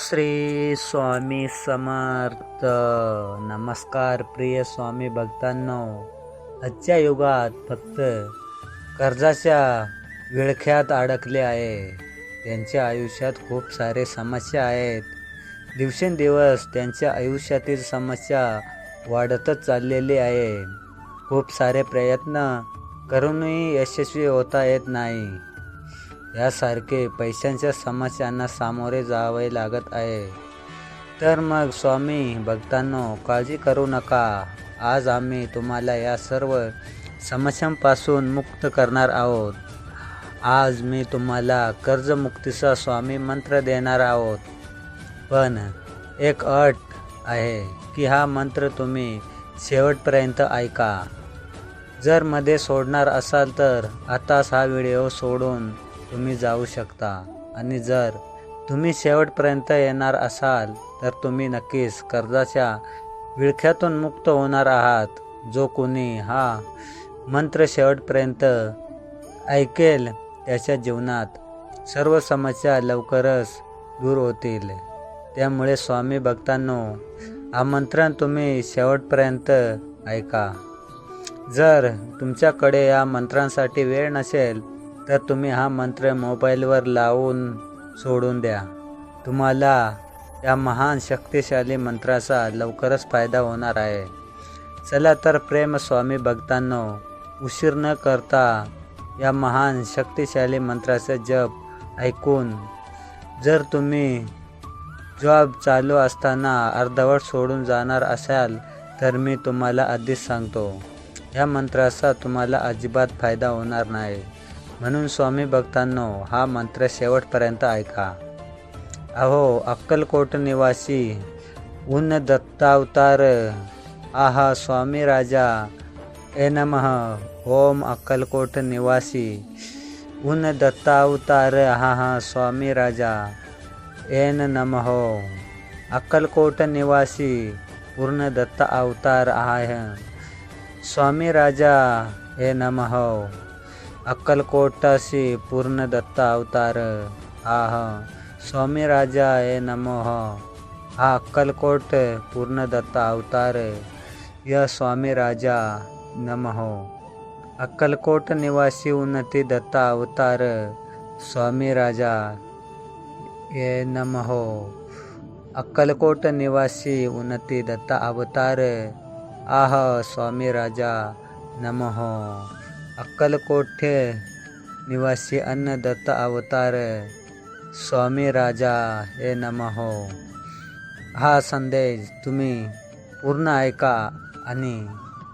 श्री स्वामी समर्थ. नमस्कार प्रिय स्वामी भक्तांनो. आजच्या युगात फक्त कर्जाच्या विळख्यात अडकले आहे. त्यांच्या आयुष्यात खूप सारे समस्या आहेत. दिवसेंदिवस त्यांच्या आयुष्यातील समस्या वाढतच चाललेली आहे. खूप सारे प्रयत्न करूनही यशस्वी होता येत नाही. यासारखे पैशांच्या समस्यांना सामोरे जावे लागत आहे. तर मग स्वामी भक्तांनो काळजी करू नका. आज आम्ही तुम्हाला या सर्व समस्यांपासून मुक्त करणार आहोत. आज मी तुम्हाला कर्जमुक्तीचा स्वामी मंत्र देणार आहोत. पण एक अट आहे की हा मंत्र तुम्ही शेवटपर्यंत ऐका. जर मध्ये सोडणार असाल तर आताच हा व्हिडिओ सोडून तुम्ही जाऊ शकता. आणि जर तुम्ही शेवटपर्यंत येणार असाल तर तुम्ही नक्कीच कर्जाच्या विळख्यातून मुक्त होणार आहात. जो कोणी हा मंत्र शेवटपर्यंत ऐकेल त्याच्या जीवनात सर्व समस्या लवकरच दूर होतील. त्यामुळे स्वामी भक्तांनो हा तुम्ही शेवटपर्यंत ऐका. जर तुमच्याकडे या मंत्रांसाठी वेळ नसेल तर तुम्ही हा मंत्र मोबाईलवर लावून सोडून द्या. तुम्हाला या महान शक्तिशाली मंत्राचा लवकरच फायदा होणार आहे. चला तर प्रेम स्वामी भक्तांनो उशीर न करता या महान शक्तिशाली मंत्राचा जप ऐकून जर तुम्ही जॉब चालू असताना अर्धवट सोडून जाणार असाल तर मी तुम्हाला आधीच सांगतो या मंत्राचा तुम्हाला अजिबात फायदा होणार नाही. म्हणून स्वामी भक्तांनो हा मंत्र शेवटपर्यंत ऐका. अहो अक्कलकोट निवासी उन दत्तावतार आहा स्वामी राजा ए नमः. ओम अक्कलकोट निवासी उन दत्तावतार हा हा स्वामी राजा एन नमः. अक्कलकोट निवासी पूर्ण दत्त अवतार आहे स्वामी राजा हे नमः. हो पूर्ण दत्त अवतार। आह स्वामी राजा ए नमः। हा अक्कलकोट पूर्णदत्त अवतार। य स्वामी राजा नमो। अक्कलकोट निवासी उन्नती दत्त अवतार। स्वामी राजा ये नमः। अक्कलकोट निवासी उन्नती दत्त अवतार। आह स्वामी राजा नमः। अक्कलकोट निवासी अन्नदत्त अवतार स्वामी राजा हे नमः। हा संदेश तुम्ही पूर्ण ऐका आणि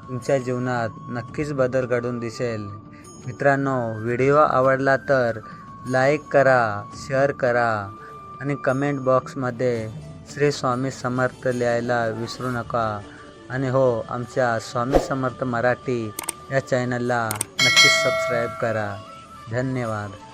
तुमच्या जीवनात नक्कीच बदल घडून दिसेल. मित्रांनो व्हिडिओ आवडला तर लाईक करा शेअर करा आणि कमेंट बॉक्समध्ये श्री स्वामी समर्थ लिहायला विसरू नका. आणि हो आमच्या स्वामी समर्थ मराठी या चॅनलला नक्कीच सबस्क्राईब करा. धन्यवाद.